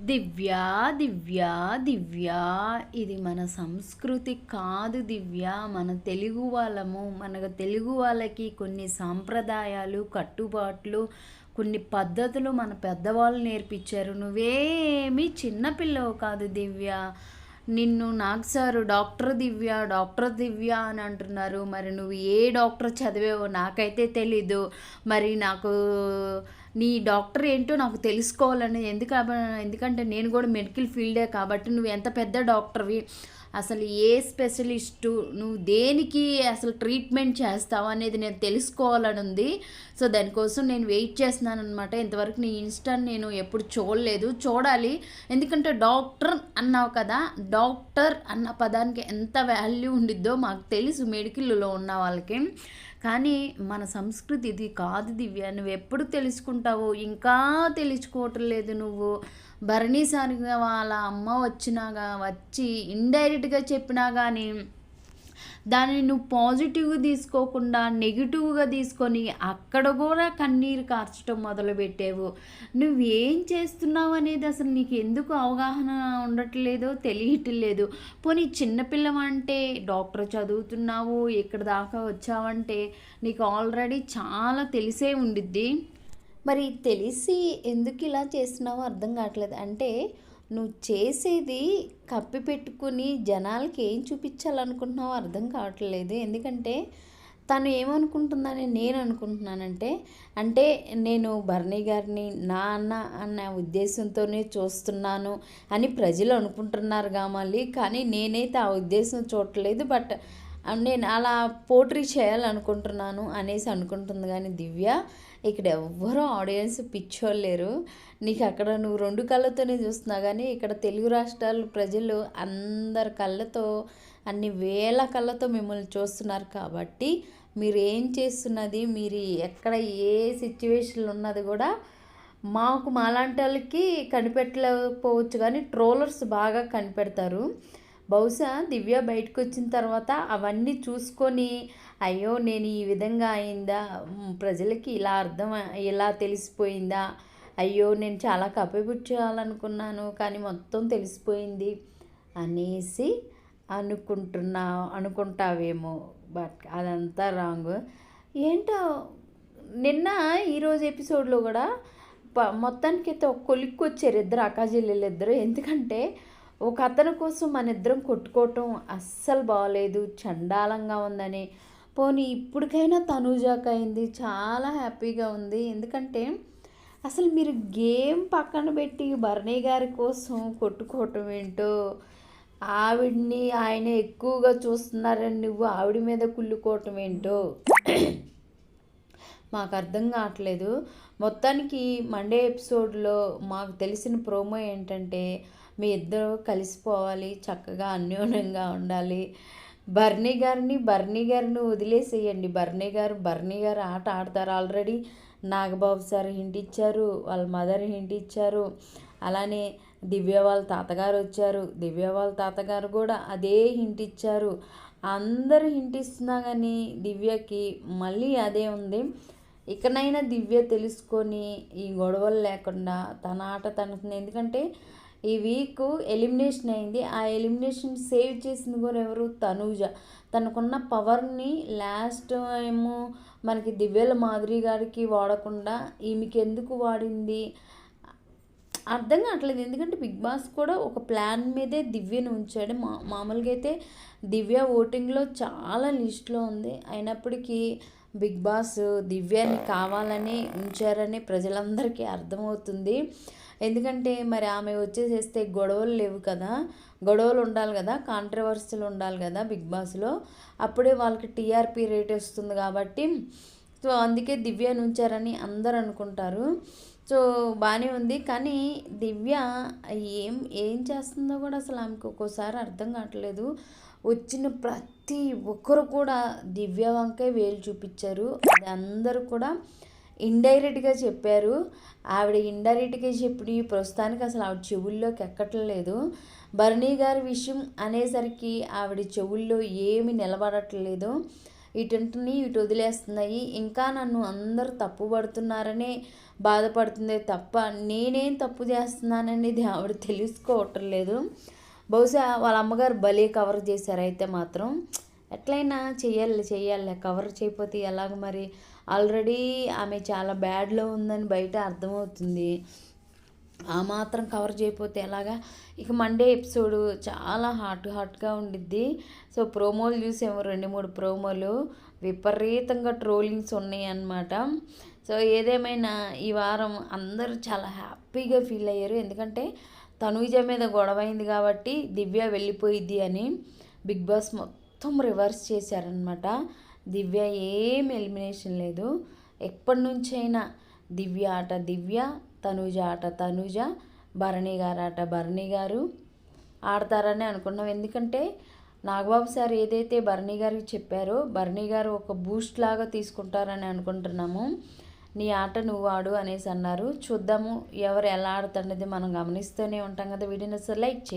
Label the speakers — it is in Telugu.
Speaker 1: దివ్య దివ్య దివ్య. ఇది మన సంస్కృతి కాదు దివ్య. మన తెలుగు వాళ్ళము మన తెలుగు వాళ్ళకి కొన్ని సాంప్రదాయాలు కట్టుబాట్లు కొన్ని పద్ధతులు మన పెద్దవాళ్ళు నేర్పించారు. నువ్వేమీ చిన్నపిల్లవు కాదు దివ్య. నిన్ను నాకు sir doctor Divya doctor Divya అని అంటున్నారు. మరి నువ్వు ఏ డాక్టర్ చదివావో నాకైతే తెలీదు. మరి నాకు నీ డాక్టర్ ఏంటో నాకు తెలుసుకోవాలని ఎందుకు ఎందుకంటే నేను కూడా మెడికల్ ఫీల్డే కాబట్టి నువ్వు ఎంత పెద్ద డాక్టర్వి అసలు ఏ స్పెషలిస్టు నువ్వు దేనికి అసలు ట్రీట్మెంట్ చేస్తావు అనేది నేను తెలుసుకోవాలని ఉంది. సో దానికోసం నేను వెయిట్ చేస్తున్నాను అనమాట ఇంతవరకు నీ ఇన్స్టా నేను ఎప్పుడు చూడలేదు. చూడాలి. ఎందుకంటే డాక్టర్ అన్నావు కదా డాక్టర్ అన్న పదానికి ఎంత వాల్యూ ఉండిద్దో మాకు తెలుసు మెడికల్లో ఉన్న వాళ్ళకి. కానీ మన సంస్కృతి ఇది కాదు దివ్య. నువ్వు ఎప్పుడు తెలుసుకుంటావో ఇంకా తెలుసుకోవటం లేదు నువ్వు. భరణీసారిగా వాళ్ళ అమ్మ వచ్చినాగా వచ్చి ఇండైరెక్ట్గా చెప్పినా కానీ దానిని నువ్వు పాజిటివ్గా తీసుకోకుండా నెగిటివ్గా తీసుకొని అక్కడ కూడా కన్నీరు కార్చడం మొదలుపెట్టావు. నువ్వేం చేస్తున్నావు అనేది అసలు నీకు ఎందుకు అవగాహన ఉండట్లేదో తెలియట్లేదు. పోనీ చిన్నపిల్లవంటే డాక్టర్ చదువుతున్నావు ఇక్కడ దాకా వచ్చావంటే నీకు ఆల్రెడీ చాలా తెలిసే ఉండిద్ది. మరి తెలిసి ఎందుకు ఇలా చేస్తున్నావో అర్థం కావట్లేదు. అంటే నువ్వు చేసేది కప్పి పెట్టుకుని జనాలకి ఏం చూపించాలనుకుంటున్నావో అర్థం కావట్లేదు. ఎందుకంటే తను ఏమనుకుంటుందని నేను అనుకుంటున్నానంటే అంటే నేను భరణి గారిని నా అన్న అన్న ఉద్దేశంతోనే చూస్తున్నాను అని ప్రజలు అనుకుంటున్నారు మళ్ళీ. కానీ నేనైతే ఆ ఉద్దేశం చూడట్లేదు. బట్ నేను అలా పోట్రీ చేయాలనుకుంటున్నాను అనేసి అనుకుంటుంది కానీ దివ్య ఇక్కడ ఎవ్వరూ ఆడియన్స్ పిచ్చోళ్ళేరు నీకు అక్కడ నువ్వు రెండు కళ్ళతోనే చూస్తున్నా కానీ ఇక్కడ తెలుగు రాష్ట్రాల ప్రజలు అందరి కళ్ళతో అన్ని వేల కళ్ళతో మిమ్మల్ని చూస్తున్నారు కాబట్టి మీరు ఏం చేస్తున్నది మీరు ఎక్కడ ఏ సిచ్యువేషన్లో ఉన్నది కూడా మాకు మాలాంటి వాళ్ళకి కనిపెట్టలేకపోవచ్చు కానీ ట్రోలర్స్ బాగా కనిపెడతారు. బహుశా దివ్య బయటకు వచ్చిన తర్వాత అవన్నీ చూసుకొని అయ్యో నేను ఈ విధంగా అయిందా? ప్రజలకి ఇలా అర్థం ఇలా తెలిసిపోయిందా? అయ్యో నేను చాలా కప్పిపుచ్చేయాలనుకున్నాను కానీ మొత్తం తెలిసిపోయింది అనేసి అనుకుంటున్నా అనుకుంటావేమో బట్ అదంతా రాంగ్. ఏంటో నిన్న ఈరోజు ఎపిసోడ్లో కూడా ప మొత్తానికైతే ఒక కొలిక్కి వచ్చారు ఇద్దరు అక్కాజిల్లెలు ఇద్దరు ఎందుకంటే ఒక అతని కోసం మన ఇద్దరం కొట్టుకోవటం అస్సలు బాగలేదు చండాలంగా ఉందని. పోనీ ఇప్పటికైనా తనూజాక్ అయింది చాలా హ్యాపీగా ఉంది. ఎందుకంటే అసలు మీరు గేమ్ పక్కన పెట్టి భరణి గారి కోసం కొట్టుకోవటం ఏంటో? ఆవిడ్ని ఆయన ఎక్కువగా చూస్తున్నారని నువ్వు ఆవిడ మీద కుళ్ళుకోవటం ఏంటో? మాకు అర్థం కావట్లేదు. మొత్తానికి మండే ఎపిసోడ్లో మాకు తెలిసిన ప్రోమో ఏంటంటే మీ ఇద్దరు కలిసిపోవాలి చక్కగా అన్యోన్యంగా ఉండాలి. బర్నీ గారిని బర్నీ గారిని వదిలేసేయండి. బర్నీ గారు బర్నీ గారు ఆట ఆడతారు ఆల్రెడీ. నాగబాబు సార్ హింట్ ఇచ్చారు వాళ్ళ మదర్ హింట్ ఇచ్చారు. అలానే దివ్య వాళ్ళ తాతగారు వచ్చారు. దివ్య వాళ్ళ తాతగారు కూడా అదే హింట్ ఇచ్చారు. అందరూ హింట్ ఇస్తున్నా కానీ దివ్యకి మళ్ళీ అదే ఉంది. ఇకనైనా దివ్య తెలుసుకొని ఈ గొడవలు లేకుండా తన ఆట తనకు ఎందుకంటే ఈ వీక్ ఎలిమినేషన్ అయింది. ఆ ఎలిమినేషన్ సేవ్ చేసింది కూడా ఎవరు? తనూజ. తనకున్న పవర్ని లాస్ట్ ఏమో మనకి దివ్యల మాధురి గారికి వాడకుండా ఈమెకి ఎందుకు వాడింది? అర్థం కావట్లేదు. ఎందుకంటే బిగ్ బాస్ కూడా ఒక ప్లాన్ మీదే దివ్యను ఉంచాడు. మా మామూలుగా అయితే దివ్య ఓటింగ్లో చాలా లిస్ట్లో ఉంది. అయినప్పటికీ బిగ్ బాస్ దివ్యాని కావాలని ఉంచారని ప్రజలందరికీ అర్థమవుతుంది. ఎందుకంటే మరి ఆమె వచ్చేసేస్తే గొడవలు లేవు కదా. గొడవలు ఉండాలి కదా. కాంట్రవర్సీలు ఉండాలి కదా బిగ్ బాస్లో. అప్పుడే వాళ్ళకి టీఆర్పీ రేట్ వస్తుంది కాబట్టి. సో అందుకే దివ్య ఉంచారని అందరు అనుకుంటారు. సో బాగానే ఉంది. కానీ దివ్య ఏం ఏం చేస్తుందో కూడా అసలు ఆమెకు ఒక్కోసారి అర్థం కావట్లేదు. వచ్చిన ప్రతి ఒక్కరు కూడా దివ్య వంకే వేలు చూపించారు. అది అందరూ కూడా ఇండైరెక్ట్గా చెప్పారు. ఆవిడ ఇండైరెక్ట్గా చెప్పి ప్రస్తుతానికి అసలు ఆవిడ చెవుల్లోకి ఎక్కట్లేదు. భరణి గారి విషయం అనేసరికి ఆవిడ చెవుల్లో ఏమి నిలబడట్లేదు. ఇటుంటిని ఇటు వదిలేస్తున్నాయి. ఇంకా నన్ను అందరు తప్పు పడుతున్నారనే బాధపడుతుంది తప్ప నేనేం తప్పు చేస్తున్నాననేది ఆవిడ తెలుసుకోవటం లేదు. బహుశా వాళ్ళ అమ్మగారు భలే కవర్ చేశారు అయితే మాత్రం. ఎట్లయినా చెయ్యాలి చెయ్యాలి. కవర్ చేయకపోతే ఎలాగ మరి? ఆల్రెడీ ఆమె చాలా బ్యాడ్లో ఉందని బయట అర్థమవుతుంది. ఆ మాత్రం కవర్ చేయకపోతే ఎలాగా? ఇక మండే ఎపిసోడ్ చాలా హాట్ హాట్గా ఉండిద్ది. సో ప్రోమోలు చూసాము రెండు మూడు ప్రోమోలు. విపరీతంగా ట్రోలింగ్స్ ఉన్నాయి అన్నమాట. సో ఏదేమైనా ఈ వారం అందరూ చాలా హ్యాపీగా ఫీల్ అయ్యారు. ఎందుకంటే తనుజ మీద గొడవైంది కాబట్టి దివ్య వెళ్ళిపోయిద్ది అని బిగ్ బాస్ మొత్తం రివర్స్ చేశారనమాట దివ్య ఏం ఎలిమినేషన్ లేదు. ఎప్పటి నుంచైనా దివ్య ఆట దివ్య తనుజ ఆట తనుజ భరణి గారు ఆట భరణి గారు. ఆడతారని అనుకున్నాం. ఎందుకంటే నాగబాబు సార్ ఏదైతే భరణి గారికి చెప్పారో భరణి గారు ఒక బూస్ట్ లాగా తీసుకుంటారని అనుకుంటున్నాము. నీ ఆట నువ్వు ఆడు అనేసి అన్నారు. చూద్దాము ఎవరు ఎలా ఆడుతున్నది మనం గమనిస్తూనే ఉంటాం కదా. వీడియోని అసలు లైక్ చేయి